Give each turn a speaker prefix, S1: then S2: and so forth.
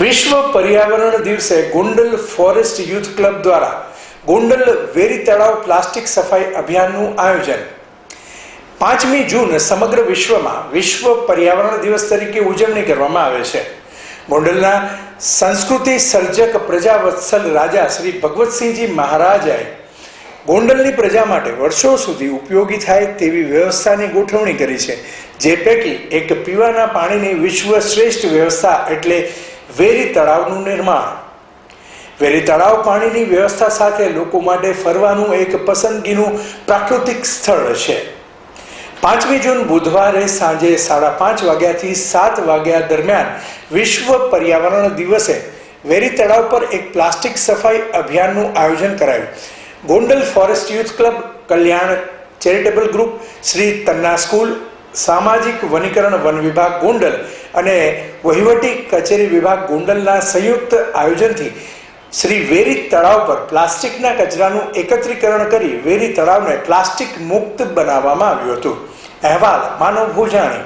S1: વિશ્વ પર્યાવરણ દિવસે ગોંડલ ફોરેસ્ટ યુથ ક્લબ દ્વારા ગોંડલ વેરી તળાવ પ્લાસ્ટિક સફાઈ અભિયાનનું આયોજન. પાંચમી જૂન સમગ્ર વિશ્વમાં વિશ્વ પર્યાવરણ દિવસ તરીકે ઉજવણી કરવામાં આવે છે. ગોંડલના સંસ્કૃતિ સર્જક પ્રજાવત્સલ રાજા શ્રી ભગવતસિંહજી મહારાજાએ ગોંડલની પ્રજા માટે વર્ષો સુધી ઉપયોગી થાય તેવી વ્યવસ્થાની ગોઠવણી કરી છે, જે પૈકી એક પીવાના પાણીની વિશ્વ શ્રેષ્ઠ વ્યવસ્થા એટલે વેરી તળાવનું નિર્માણ. વેરી તળાવ પાણીની વ્યવસ્થા સાથે લોકો માટે ફરવાનું એક પસંદગીનું પ્રાકૃતિક સ્થળ છે. પાંચમી જૂન બુધવારે સાંજે સાડા પાંચ વાગ્યાથી સાત વાગ્યા દરમિયાન વિશ્વ પર્યાવરણ દિવસે વેરી તળાવ પર એક પ્લાસ્ટિક સફાઈ અભિયાનનું આયોજન કરાયું. Gondal forest youth club, Kalyan charitable group, Shri Tanna school સામાજિક વનીકરણ વન વિભાગ ગોંડલ અને વહીવટી કચેરી વિભાગ ગોંડલના સંયુક્ત આયોજનથી શ્રી વેરી તળાવ પર પ્લાસ્ટિકના કચરાનું એકત્રીકરણ કરી વેરી તળાવને પ્લાસ્ટિક મુક્ત બનાવવામાં આવ્યું હતું. અહેવાલ માનવ ભોજાણી.